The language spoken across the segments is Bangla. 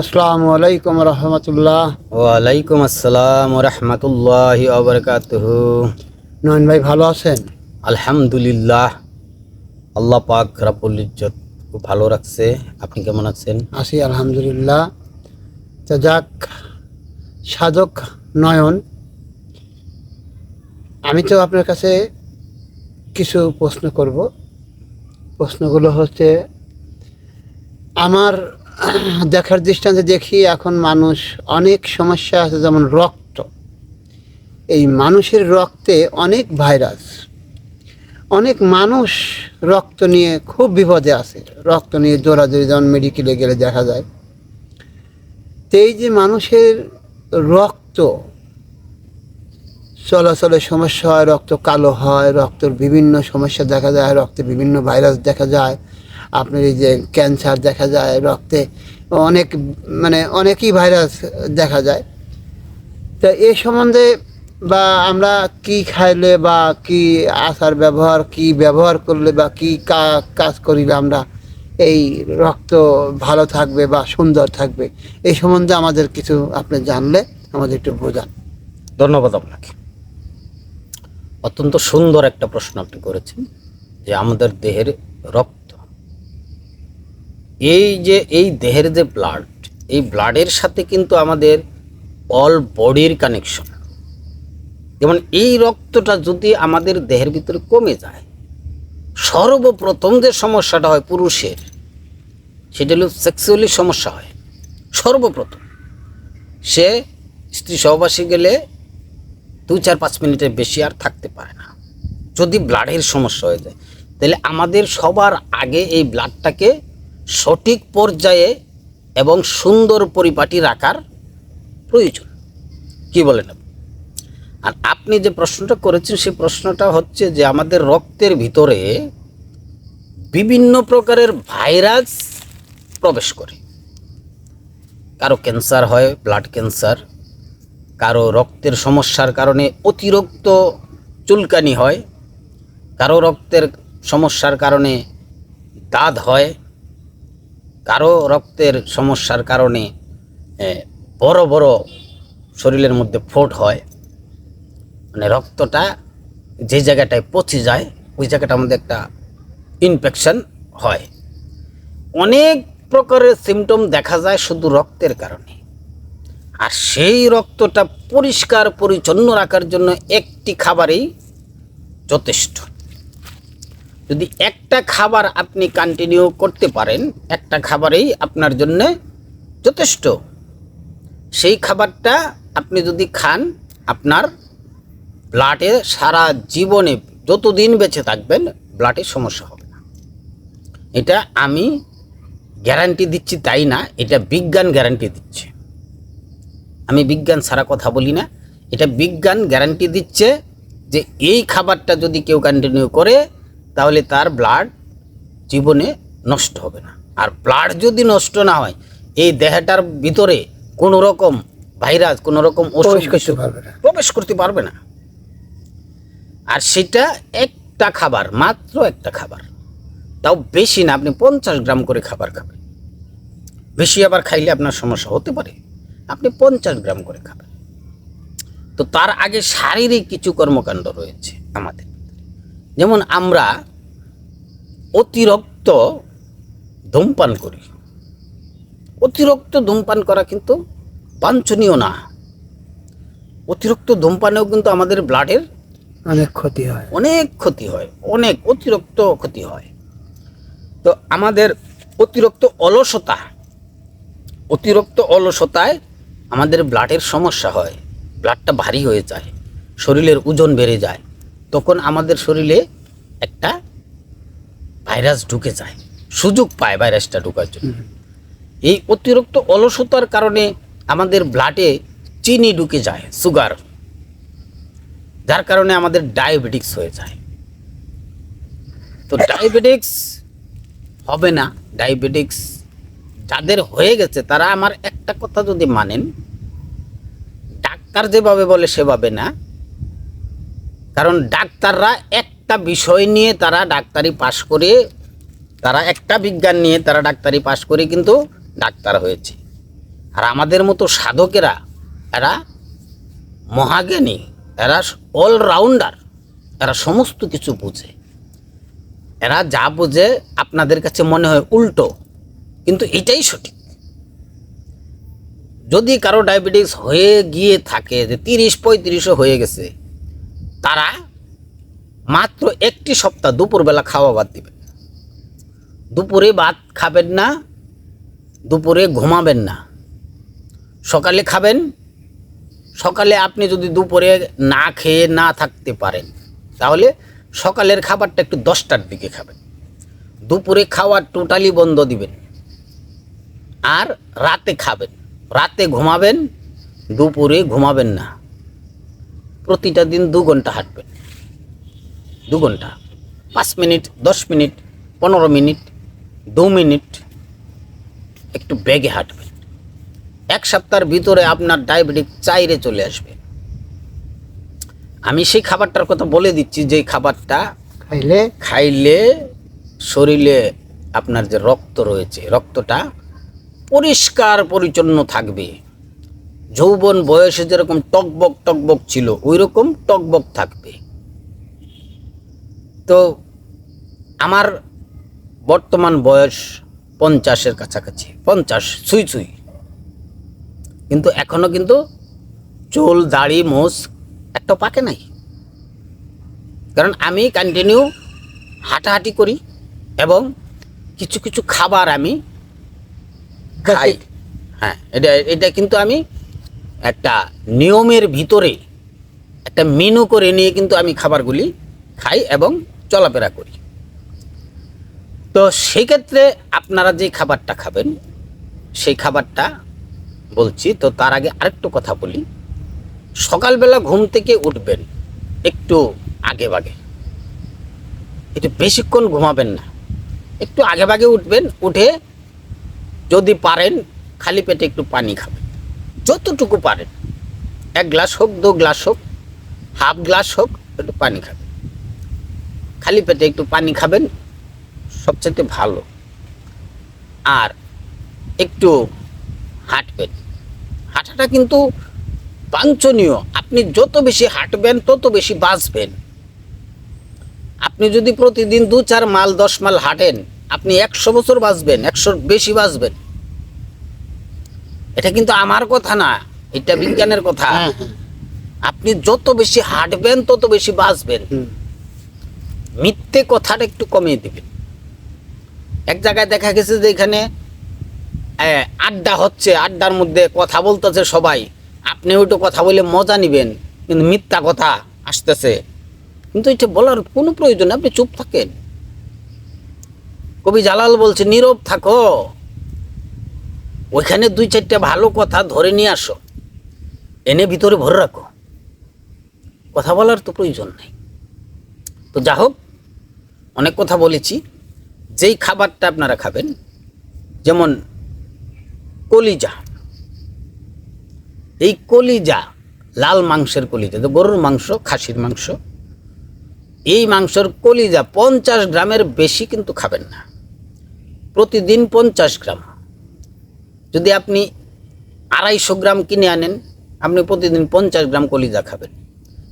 আসসালামু আলাইকুম রহমতুল্লাহ। ওয়ালাইকুম আসসালাম রহমতুল্লাহ আবরকাতহ নয়ন ভাই ভালো আছেন? আলহামদুলিল্লাহ। আল্লাহ পাক রাব্বুল ইজ্জত খুব ভালো রাখছে। আপনি কেমন আছেন? আছি আলহামদুলিল্লাহ। তো যাক সাধক নয়ন। আমি তো আপনার কাছে কিছু প্রশ্ন করব। প্রশ্নগুলো হচ্ছে আমার দেখার দৃষ্টান্তে দেখি এখন মানুষ অনেক সমস্যা আছে, যেমন রক্ত। এই মানুষের রক্তে অনেক ভাইরাস। অনেক মানুষ রক্ত নিয়ে খুব বিপদে আছে। রক্ত নিয়ে দৌড়াদৌড়ি, যেমন মেডিকেলে গেলে দেখা যায়। তো এই যে মানুষের রক্ত চলাচলের সমস্যা হয়, রক্ত কালো হয়, রক্তের বিভিন্ন সমস্যা দেখা যায়, রক্তে বিভিন্ন ভাইরাস দেখা যায়। আপনার এই যে ক্যান্সার দেখা যায়, রক্তে অনেক মানে অনেকই ভাইরাস দেখা যায়। তো এই সম্বন্ধে বা আমরা কি খাইলে বা কি আচার ব্যবহার, কি ব্যবহার করলে বা কা- কাজ করিলে আমরা এই রক্ত ভালো থাকবে বা সুন্দর থাকবে এই সম্বন্ধে আমাদের কিছু আপনি জানলে আমাদের একটু বোঝান। ধন্যবাদ আপনাকে। অত্যন্ত সুন্দর একটা প্রশ্ন আপনি করেছেন যে আমাদের দেহের রক্ত এই যে, এই দেহের যে ব্লাড এই ব্লাডের সাথে কিন্তু আমাদের অল বডির কানেকশন যেমন এই রক্তটা যদি আমাদের দেহের ভিতরে কমে যায়, সর্বপ্রথম যে সমস্যাটা হয় পুরুষের, সেটা হলো সেক্সুয়ালি সমস্যা হয়। সর্বপ্রথম। সে স্ত্রী সহবাসী গেলে দু চার পাঁচ মিনিটের বেশি আর থাকতে পারে না। যদি ব্লাডের সমস্যা হয়ে যায়, তাহলে আমাদের সবার আগে এই ব্লাডটাকে সঠিক পর্যায়ে এবং সুন্দর পরিপাটি রাখার প্রয়োজন। কি বলেন আপনি? আর আপনি যে প্রশ্নটা করেছেন সেই প্রশ্নটা হচ্ছে যে আমাদের রক্তের ভিতরে বিভিন্ন প্রকারের ভাইরাস প্রবেশ করে। কারও ক্যান্সার হয়, ব্লাড ক্যান্সার। কারও রক্তের সমস্যার কারণে অতিরিক্ত চুলকানি হয়। কারও রক্তের সমস্যার কারণে দাঁত হয়। কারও রক্তের সমস্যার কারণে বড় বড় শরীরের মধ্যে ফোট হয় মানে রক্তটা যে জায়গাটায় পচে যায়, ওই জায়গাটার মধ্যে একটা ইনফেকশন হয়। অনেক প্রকারের সিমটম দেখা যায় শুধু রক্তের কারণে। আর সেই রক্তটা পরিষ্কার পরিচ্ছন্ন রাখার জন্য একটি খাবারই যথেষ্ট। যদি একটা খাবার আপনি কন্টিনিউ করতে পারেন, একটা খাবারেই আপনার জন্য যথেষ্ট। সেই খাবারটা আপনি যদি খান, আপনার ব্লাডে সারা জীবনে যতদিন বেঁচে থাকবেন ব্লাডের সমস্যা হবে না। এটা আমি গ্যারান্টি দিচ্ছি তাই না, এটা বিজ্ঞান গ্যারান্টি দিচ্ছে। আমি বিজ্ঞান ছাড়া কথা বলি না, এটা বিজ্ঞান গ্যারান্টি দিচ্ছে যে এই খাবারটা যদি কেউ কন্টিনিউ করে তাহলে তার ব্লাড জীবনে নষ্ট হবে না। আর ব্লাড যদি নষ্ট না হয় এই দেহটার ভিতরে কোনো রকম ভাইরাস কোনো রকম অসুখ প্রবেশ করতে পারবে না। প্রবেশ করতে পারবে না। আর সেটা একটা খাবার মাত্র একটা খাবার। তাও বেশি না আপনি পঞ্চাশ গ্রাম করে খাবার খাবেন। বেশি আবার খাইলে আপনার সমস্যা হতে পারে। আপনি পঞ্চাশ গ্রাম করে খাবেন। তো তার আগে শারীরিক কিছু কর্মকাণ্ড রয়েছে আমাদের। যেমন আমরা অতিরিক্ত ধূমপান করি। অতিরিক্ত ধূমপান করা কিন্তু বাঞ্ছনীয় না। অতিরিক্ত ধূমপানেও কিন্তু আমাদের ব্লাডের অনেক ক্ষতি হয়। অনেক ক্ষতি হয় অনেক অতিরিক্ত ক্ষতি হয়। তো আমাদের অতিরিক্ত অলসতা অতিরিক্ত অলসতায় আমাদের ব্লাডের সমস্যা হয়। ব্লাডটা ভারী হয়ে যায় শরীরের ওজন বেড়ে যায়। তখন আমাদের শরীরে একটা ভাইরাস ঢুকে যায়। সুযোগ পায় ভাইরাসটা ঢুকার জন্য। এই অতিরিক্ত অলসতার কারণে আমাদের ব্লাডে চিনি ঢুকে যায় সুগার যার কারণে আমাদের ডায়াবেটিক্স হয়ে যায়। তো ডায়াবেটিক্স হবে না। ডায়াবেটিক্স যাদের হয়ে গেছে তারা আমার একটা কথা যদি মানেন ডাক্তার যেভাবে বলে সেভাবে না। কারণ ডাক্তাররা একটা বিষয় নিয়ে তারা ডাক্তারি পাশ করে, তারা একটা বিজ্ঞান নিয়ে তারা ডাক্তারি পাশ করে কিন্তু ডাক্তার হয়েছে। আর আমাদের মতো সাধকেরা, এরা মহাজ্ঞানী, এরা অলরাউন্ডার এরা সমস্ত কিছু বুঝে। এরা যা বোঝে আপনাদের কাছে মনে হয় উল্টো, কিন্তু এটাই সঠিক। যদি কারও ডায়াবেটিস হয়ে গিয়ে থাকে, যে তিরিশ পঁয়ত্রিশও হয়ে গেছে তারা মাত্র একটি সপ্তাহ দুপুরবেলা খাওয়া বাদ দিবেন দুপুরে ভাত খাবেন না, দুপুরে ঘুমাবেন না। সকালে খাবেন, সকালে আপনি যদি দুপুরে না খেয়ে না থাকতে পারেন, তাহলে সকালের খাবারটা একটু দশটার দিকে খাবেন। দুপুরে খাওয়া টোটালি বন্ধ দিবেন। আর রাতে খাবেন, রাতে ঘুমাবেন, দুপুরে ঘুমাবেন না। প্রতিটা দিন দু ঘণ্টা হাঁটবেন। দু ঘণ্টা। পাঁচ মিনিট দশ মিনিট পনেরো মিনিট দু মিনিট একটু বেগে হাঁটবেন। এক সপ্তাহের ভিতরে আপনার ডায়াবেটিক চাইরে চলে আসবে। আমি সেই খাবারটার কথা বলে দিচ্ছি যে খাবারটা খাইলে খাইলে শরীরে আপনার যে রক্ত রয়েছে রক্তটা পরিষ্কার পরিচ্ছন্ন থাকবে। যৌবন বয়সে যেরকম টকবক টকবক ছিল ওই রকম টকবক থাকবে। তো আমার বর্তমান বয়স পঞ্চাশের কাছাকাছি পঞ্চাশ ছুঁই ছুঁই। কিন্তু এখনও কিন্তু চুল দাড়ি মোষ একটা পাকে নাই। কারণ আমি কন্টিনিউ হাঁটাহাঁটি করি এবং কিছু কিছু খাবার আমি খাই। হ্যাঁ এটা এটা কিন্তু আমি একটা নিয়মের ভিতরে একটা মেনু করে নিয়ে কিন্তু আমি খাবারগুলি খাই এবং চলাফেরা করি। তো সেই ক্ষেত্রে আপনারা যে খাবারটা খাবেন, সেই খাবারটা বলছি, তো তার আগে আরেকটু কথা বলি। সকালবেলা ঘুম থেকে উঠবেন একটু আগে বাগে একটু বেশিক্ষণ ঘুমাবেন না। একটু আগে ভাগে উঠবেন, উঠে যদি পারেন, খালি পেটে একটু পানি খাবেন। যতটুকু পারেন। এক গ্লাস হোক, দু গ্লাস হোক, হাফ গ্লাস হোক, একটু পানি খাবেন। খালি পেটে একটু পানি খাবেন সবচেয়ে ভালো। আর একটু হাঁটবেন। হাঁটাটা কিন্তু বাঞ্ছনীয়। আপনি যত বেশি হাঁটবেন, তত বেশি বাঁচবেন। আপনি যদি প্রতিদিন দু চার মাল, দশ মাল হাঁটেন, আপনি একশো বছর বাঁচবেন, একশোর বেশি বাঁচবেন। এটা কিন্তু আমার কথা না এটা বিজ্ঞানের কথা। হ্যাঁ হ্যাঁ। আপনি যত বেশি হাঁটবেন তত বেশি বাঁচবেন। মিথ্যে কথাটা একটু কমিয়ে দিবেন। এক জায়গায় দেখা গেছে যে এখানে আড্ডা হচ্ছে আড্ডার মধ্যে কথা বলতেছে সবাই। আপনি ওইটা কথা বলে মজা নিবেন কিন্তু মিথ্যা কথা আসতেছে। কিন্তু এটা বলার কোনো প্রয়োজন আপনি চুপ থাকেন। কবি জালাল বলছে নীরব থাকো। ওইখানে দুই চারটে ভালো কথা ধরে নিয়ে আসো। এনে ভিতরে ভরে রাখো। কথা বলার তো প্রয়োজন নেই। তো যা হোক, অনেক কথা বলেছি। যেই খাবারটা আপনারা খাবেন, যেমন কলিজা। এই কলিজা, লাল মাংসের কলিজা, তো গরুর মাংস, খাসির মাংস, এই মাংসের কলিজা পঞ্চাশ গ্রামের বেশি কিন্তু খাবেন না। প্রতিদিন পঞ্চাশ গ্রাম। যদি আপনি আড়াইশো গ্রাম কিনে আনেন, আপনি প্রতিদিন পঞ্চাশ গ্রাম কলিজা খাবেন।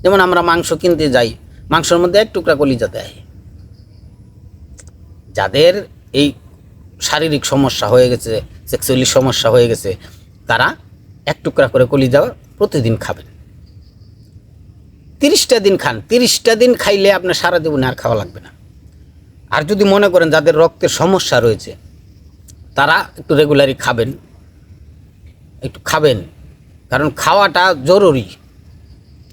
যেমন আমরা মাংস কিনতে যাই, মাংসের মধ্যে এক টুকরা কলিজা দেয়। যাদের এই শারীরিক সমস্যা হয়ে গেছে সেক্সুয়ালি সমস্যা হয়ে গেছে, তারা এক টুকরা করে কলিজা প্রতিদিন খাবেন। তিরিশটা দিন খান, তিরিশটা দিন খাইলে আপনার সারা জীবনে আর খাওয়া লাগবে না। আর যদি মনে করেন যাদের রক্তের সমস্যা রয়েছে, তারা একটু রেগুলারই খাবেন। একটু খাবেন। কারণ খাওয়াটা জরুরি।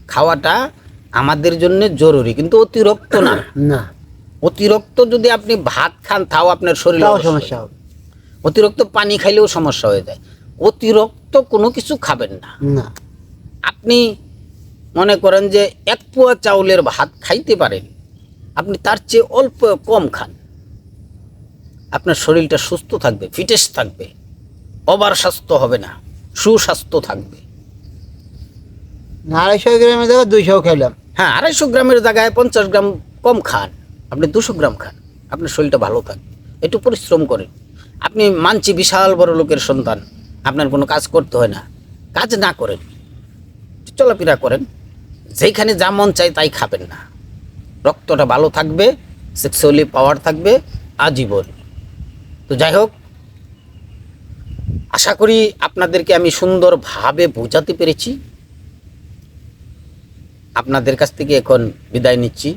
খাওয়াটা আমাদের জন্য জরুরি কিন্তু অতিরিক্ত না। না। অতিরিক্ত যদি আপনি ভাত খান তাও আপনার শরীরে সমস্যা হবে। অতিরিক্ত পানি খাইলেও সমস্যা হয়ে যায়। অতিরিক্ত কোনো কিছু খাবেন না। না। আপনি মনে করেন যে এক পোয়া চাউলের ভাত খাইতে পারেন। আপনি তার চেয়ে অল্প কম খান। আপনার শরীরটা সুস্থ থাকবে ফিটেস থাকবে। অবার স্বাস্থ্য হবে না। সুস্বাস্থ্য থাকবে। আড়াইশো গ্রামের জায়গায় দুইশো খাইলাম হ্যাঁ আড়াইশো গ্রামের জায়গায় পঞ্চাশ গ্রাম কম খান। আপনি দুশো গ্রাম খান। আপনার শরীরটা ভালো থাকবে একটু পরিশ্রম করেন। আপনি মানছি বিশাল বড় লোকের সন্তান। আপনার কোনো কাজ করতে হয় না। কাজ না করেন। চলাফেরা করেন। যেখানে যা মন চাই তাই খাবেন না। রক্তটা ভালো থাকবে সেক্সুয়ালি পাওয়ার থাকবে আজীবন। তো যাই হোক আশা করি আপনাদেরকে আমি সুন্দরভাবে বোঝাতে পেরেছি। আপনাদের কাছ থেকে এখন বিদায় নিচ্ছি।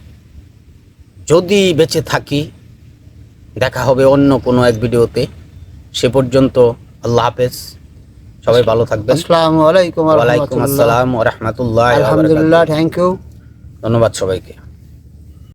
যদি বেঁচে থাকি দেখা হবে অন্য কোনো এক ভিডিওতে। সে পর্যন্ত আল্লাহ হাফেজ। সবাই ভালো থাকবেন। আসসালামু আলাইকুম ওয়ালাইকুম আসসালাম ও রহমতুল্লাহ আলহামদুলিল্লাহ থ্যাংক ইউ ধন্যবাদ সবাইকে।